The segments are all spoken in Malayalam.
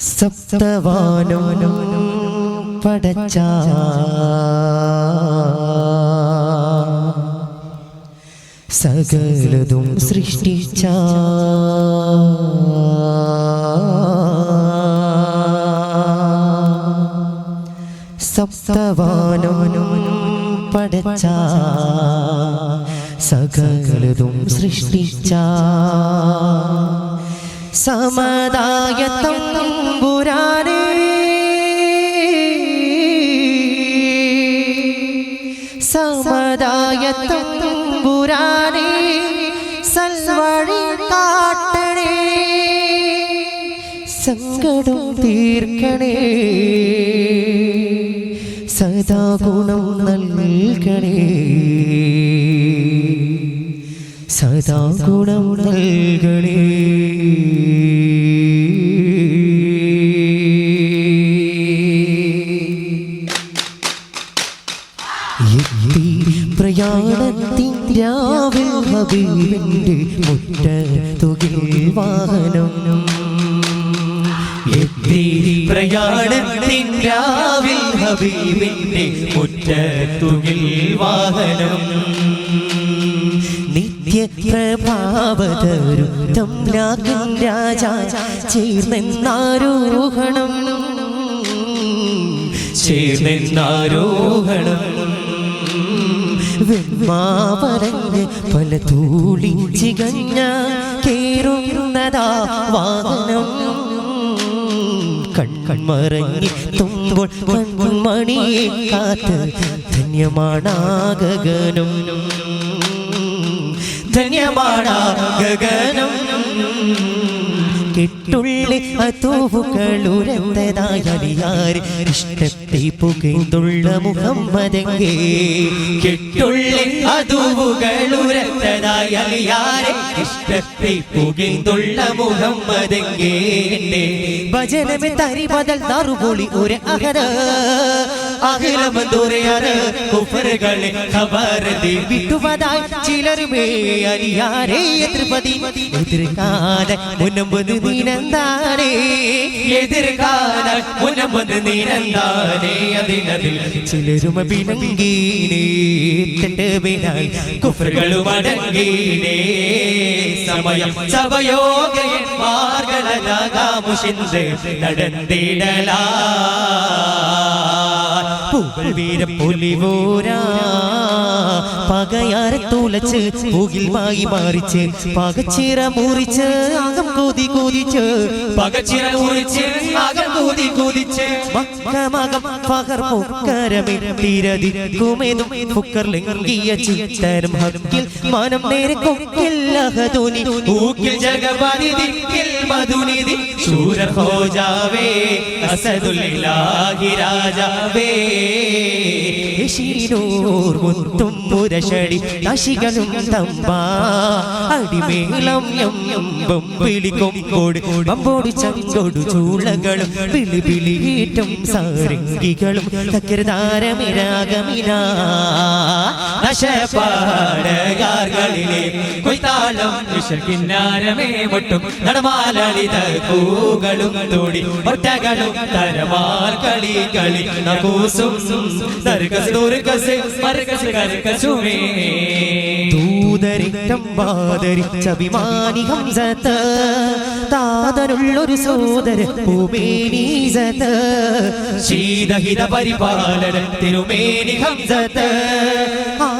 സപ്തവാനം പടച്ച സകലതും സൃഷ്ടിച്ച സപ്തവാനോ പടച്ച സകലതും സൃഷ്ടിച്ച സൽവഴി കാട്ടണേ. സങ്കടം തീർക്കണേ. സദാ ഗുണം നൽകണേ. സദാ ഗുണം നൽകണേ. എത്തി പ്രയാണത്തിൻ രാവിൽ വാഹനം. എത്തി പ്രയാണത്തിൻ രാവിൽ വാഹനം. നിത്യ പ്രഭാവതരു തംലാകൻ രാജ ചേർന്നെന്നാരോഹണം. ചേർന്നാരോഹണം വെൺമാവരഞ്ഞ് പല തൂളി ചികഞ്ഞ കേറുന്നതാ വാഹനം. കൺമറങ്ങി തുമ്പോൾ കൺമണിയെ കാത്ത് ധന്യമാണാഗനം ധന്യമാണ ഗഗനം കെട്ടുള്ളി അതൂവുകളുരന്തതായലിയാർ ഇഷ്ടത്തെ പുകഴ്ന്തുള്ള മുഹമ്മദെങ്കേ. കെട്ടുള്ളി അതുവുകളുരത്തതായ അലിയാരെ ഇഷ്ടത്തെ പുകിന്തുള്ള മുഹമ്മദെങ്കേ. ഭജനമെ തരി ബദൽ നറുപൊളി ഒരു അഹര അഖിലമന്തുരയാറ് കുഫറുകളെ ഖബർ വിട്ടുവതായി ചിലരുമേ അലിയാരേ എതിർപതി. എതിർക്കാതെ മുന്നമ്പത് നീനന്താനേ. എതിർക്കാനായി മുനമ്പത് നിരന്താനേ അതിനതിൽ ചിലരും പിണങ്കീനേ തന്റെ പേരായി കുഫറുകളും അടങ്ങീനേ. സമയം സഭയോഗയന്മാർഗളകാമുഷിന്ത് നടന്നിടലാ. പൂകൾ വീരപ്പൊലിവോരാ പകയാരെ മായി മാറിച്ച് പകച്ചിറ മുറിച്ച് അകം കൂതി കൂതിച്ച് പകച്ചിറ മുറിച്ച് അകം കൂതി കൂതിച്ച് മക്കമകം ഹക്കിൽ മനം നേരെ ജഗപതി ദിക്കിൽ ശൂരർ ഹോജാവേ അസദുല്ലാഹി രാജാവേ. ശീനൂർ മുത്തും മുരശടി നശികളും തമ്പാ. അടിമേളം എമ്പും വിളിക്കൊമ്പോട് പമ്പോടി ചങ്കോടു ചൂളകളും വിളി വിളിയേറ്റം സാരംഗികളും തക്കരതാരമിരാഗമിനാ നശപാടകാർകളിലെ കൊയ്ത്താളം വിഷക്കിന്നാരമേ മുട്ടും നടമാലളിത പൂകളും തോടി. ഒട്ടകളും തരമാൽ കളി കളി നകൂസും സർക്കസ് ദൂർക്കസ് മർക്കസ് കർക്കസുമേ ദൂതരിറ്റം ബാധരിച്ചഭിമാനി ഹംസത്ത്. താതനുള്ളൊരു സോദര പൂമേനീസത്ത് ശീതഹിത പരിപാലനത്തിനുമേനി ഹംസത്ത്.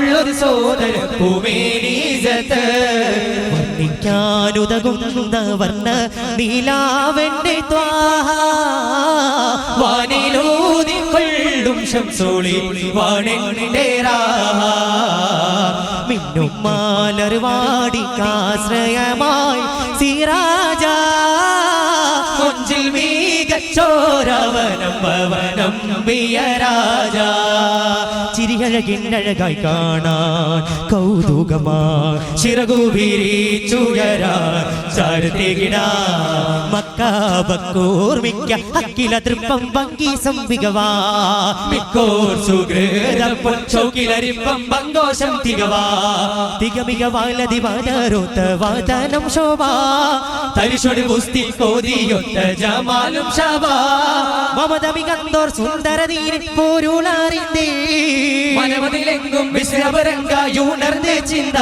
താതരുള്ളൊരു സോദര ഭൂമിനീജത്ത്. വർണിക്കാനുതകുന്ന വർണ ത്വാഹ. വാനിലൂതി കൊള്ളും ശംസോളി വാണെന്റെ മിന്നും മാലർവാടിക്കാശ്രയമായി സിരാജ. കൊഞ്ചിൽ മീക ചോരവനം ഭവനം ബിയ രാജ. ചിരിയഴകിന്നഴകായി കാണാൻ കൗതുകമാ ചിറകുവിരിച്ചുയരാ. ചാരത്തികിട മക്കാബക്കോർമിക്ക അക്കില തൃപ്പം ഭംഗി സംവികവാ. മിക്കോർ സുഹൃതപ്പം ഭംഗോഷം തികവാ. തികമിക വാലതി വാദരോത്ത വാദനം ശോഭാ. തരിശൊടി പുസ്തി കോതിയൊത്ത ജമാലും ശവാ മമതമികന്തോർ സുന്ദരതീരി പോരുളാറിന്തേ മനമതിലെങ്കും വിശ്രവരങ്കായുണർന്നേ ചിന്ത.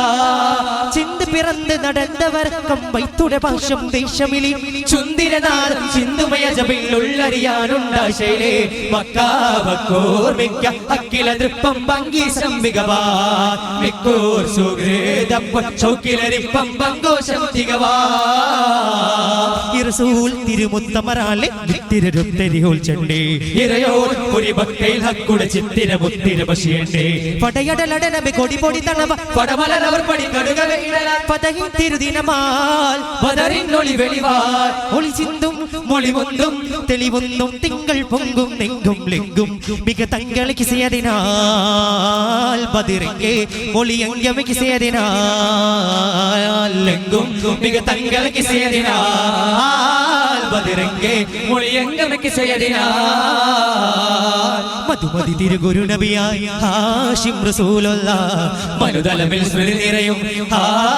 ചിന്ത് പിറന്ന് നടന്നവർക്കം വൈത്തുട ഭാഷം ദേശമിലി ചുന്തിരനാഥം ചിന്തുമയ ജപിലുള്ളറിയാനുണ്ടാശയിലെ മക്കാവക്കോർമിക്ക മക്കാവക്കോർ മിക്ക അക്കില തൃപ്പം പങ്കി സംവികവാ. മിക്കോർ സുഹൃതപ്പം ചൗക്കിലരിപ്പം പങ്കോശം തികവാ ഹക്കുട ചിത്തിര തണവ പടി തിരുദിനമാൽ ഒളി വെളിവാൽ. ഒളി തിങ്കൾ പൊങ്കും നെങ്കും ലെങ്കും. മിക തങ്കളിക്ക് കിസിയതിനാൽ ബതിറങ്ങെ ഒളിയങ്കമ കിസിയതിനാൽ ലെങ്കും. മിക തങ്കലക്ക് മധുമതി ഹാഷിം റസൂലുള്ള. മനുതലമിൽ സ്മൃതി നിറയും. ഹാദി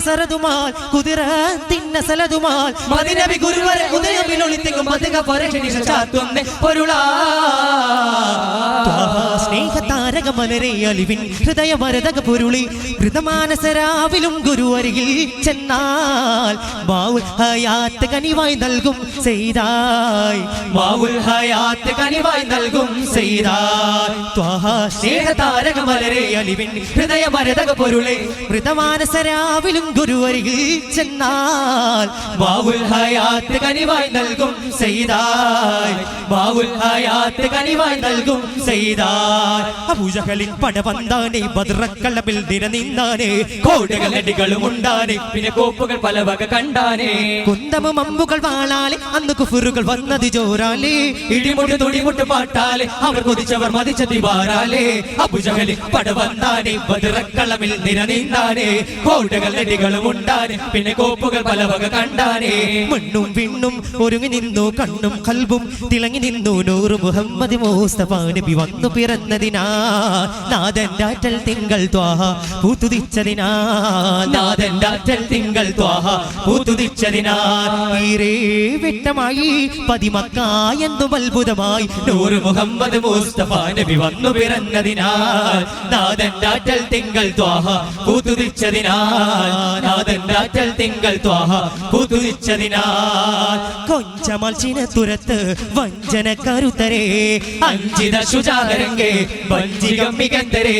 നസറതുമാൽ കുതിരത്തിൻ നസലതുമാൽ മദിനബി ഗുരുവരെ ഉദയമിൽ ഒളിത്തിക്കും പതുക പരക്ഷണിഷ ചാത്തുന്ന പൊരുളാ. സ്നേഹതാരക മലരെ അലിവിൻ ഹൃദയമരതക പൊരുളി ധൃതമാനസരാവിലും ഗുരു അരികിൽ ചെന്നാൽ. ഹയാത്ത് കനിവായി നൽകും ചെയ്തായി ഹയാത്ത് കനിവായി നൽകും മലരെ അലിവിൻ ഹൃദയമരതക പൊരുളെ ഹൃതമാനസരാവിലും ഗുരുവരികിൽ ചെന്നാൽ ബാവുൽ ഹയാത്ത് കനിവായി നൽകും ചെയ്താൽ ബാവുൽ ഹയാത്ത് കനിവായി നൽകും ചെയ്താൽ അബൂജഹലിൻ പടവന്താനെ ബദ്രക്കള്ളമിൽ നിരനിന്നാനെ കോടകൾ അടികളും ഉണ്ടാനെ പിന്നെ കോപ്പുകൾ പല വക കണ്ടാനെ. കുന്തമും അമ്പുകൾ വാളാലെ അന്ന് കുഫുറുകൾ വന്നത് ജോറാലേ. ഇടിമുട്ട് തുടിമുട്ട് പാട്ടാലെ അവർ കൊതിച്ചവർ മതിച്ച ദിവാറാലേ അബുജഹലി പടവന്താനെ ബദിറക്കളമിൽ നിരനിന്നാനെ കോടകൾ അടികളും ഉണ്ടാൻ പിന്നെ കോപ്പുകൾ പല വക കണ്ടാനേ. മണ്ണും വിണ്ണും ഒരുങ്ങി നിന്നു കണ്ണും കൽബും തിളങ്ങി നിന്നു. നൂറ് മുഹമ്മദ് മുസ്തഫ നബി വന്നു പിറന്നതിനാ. നാദൻ ഡാറ്റൽ തിങ്കൾ ത്വാഹ പൂത്തുതിച്ചതിനാ നാദൻ ഡാറ്റൽ തിങ്കൾ ത്വാഹ പൂത്തുതിച്ചതിനാ ഈരേ വ്യക്തമായി പതിമക്കായെന്നു അത്ഭുതമായി നൂറ് മുഹമ്മദ് മുസ്തഫ നബി വന്നു നാദൻ അറ്റൽ തിങ്കൾ ത്വാഹ പൂത്തുതിച്ചതിനാൽ നാഥന്റെ അറ്റൽ തിങ്കൾ ത്വാഹ പൂത്തുതിച്ചതിനാൽ കൊഞ്ചമൽ ചിനത്തുരത്ത് വഞ്ചന കരുത്തരേ അഞ്ചിത ശുചാകരങ്കെ വഞ്ചികം മികന്തരേ.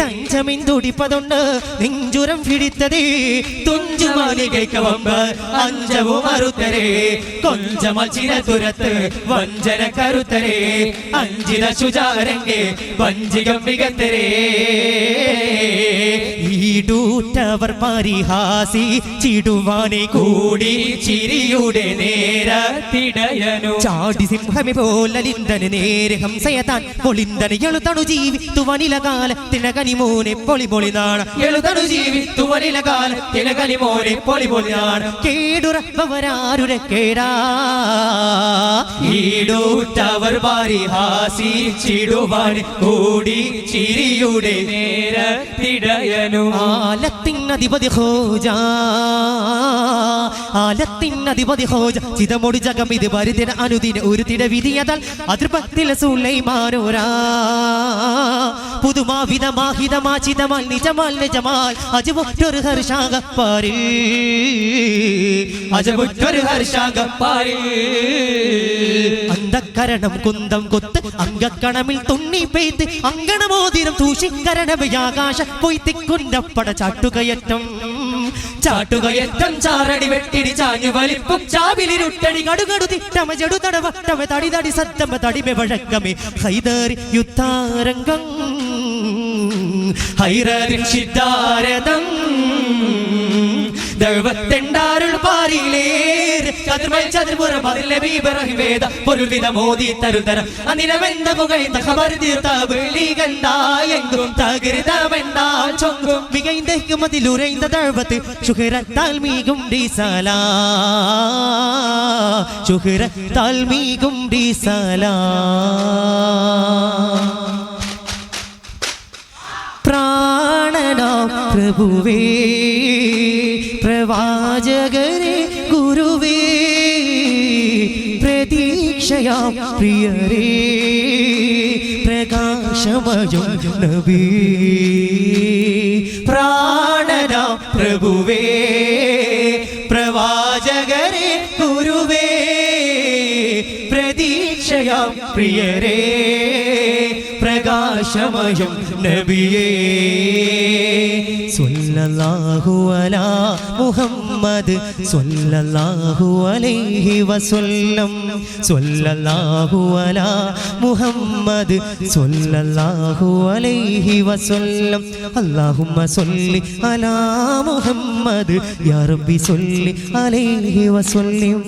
തഞ്ചമിൻ തുടിപ്പതുണ്ട് നെഞ്ചുരം പിടിത്തതേ. തുഞ്ചുമാലികൈക്ക് വമ്പ് അഞ്ചവും അറുത്തരേ കൊഞ്ചമൽ ചിരതുരത്ത് വഞ്ചന കരുത്തരേ അഞ്ചിത ശുചാകരങ്കെ വഞ്ചികം മികന്തരേ. ഈടൂറ്റവർ പരിഹാസി ചിടുവാനെ കൂടി ചിരിയുടെ നേരത്തിടയനു. ചാടി സിംഹമി പോലലിന്തന് നേരെ ഹംസയതാൻ പൊളിന്തന് എളുതണു ജീവിത്തുവനിലകാല തിണകനിമോനെ പൊളി പൊളി നാണ എഴുതണു ജീവിത്തുവനില കാലത്തിലെ മോനെ പൊളി പൊളിയാണ് കേടുറവരാരുടെ കേടാ. ഈടൂറ്റവർ പരിഹാസിച്ചിടുവാൻ കൂടി ചിരിയുടെ നേരത്തിടയനു. ആലത്തിനധിപതി ഹോജ. ആലത്തിനധിപതി ഹോജ. ചിതമൊടി ജഗം ഇത് വരുതിന അനുദിന ഒരു തിട വിധിയതാൽ അതിർപത്തിൽ സുലൈമാനോരാ പുതുമാവിധമാഹിതമാ ചിതമാൽ നിജമാൽ നിജമാൽ അജുമൊറ്റൊരു ഹർഷാകപ്പാരിൽ. അജമുറ്റൊരു ഹർഷാകപ്പാരിൽ. അന്ധക്കരണം കുന്തം കൊത്ത് അങ്കക്കണമിൽ തുണ്ണി പെയ്ത്ത് അങ്കണമോതിരം തൂഷിക്കരണമയാകാശ കുന്തപ്പട ചാട്ടുകയറ്റം. ചാട്ടുകയറ്റം ചാറടി വെട്ടിടി ചാഞ്ഞു വലിപ്പും ചാവിലിരുട്ടടി കടുകടു തിട്ടമ ചെടു തടവട്ടമ തടി തടി സത്തമ തടിമെ വഴക്കമേ. ഹൈദറി യുദ്ധാരംഗം ഹൈററിൻ ശിദ്ധാരതം ദൈവത്തെണ്ടാരുൾ പാരിലേർ പൊരുവിധ മോദി തരുതരം. പ്രാണനാം പ്രഭുവേ പ്രവാചകരെ പ്രതീക്ഷയാം പ്രിയരേ പ്രകാശമയം പ്രാണന പ്രഭുവേ പ്രവാചകരെ ഗുരുവേ പ്രതീക്ഷയാ പ്രിയരേ പ്രകാശമയം നബിയേ. സ്വല്ലല്ലാഹു അലാ മുഹമ്മദ് സ്വല്ലല്ലാഹു അലൈഹി വസല്ലം. സ്വല്ലല്ലാഹു അലാ മുഹമ്മദ് സ്വല്ലല്ലാഹു അലൈഹി വസല്ലം. അല്ലാഹുമ്മ സ്വല്ലി അലാ മുഹമ്മദ്. യാ റബ്ബി സ്വല്ലി അലൈഹി വസല്ലം.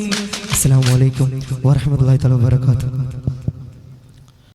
അസ്സലാമു അലൈക്കും വറഹ്മത്തുള്ളാഹി തആല വബറകാതുഹു.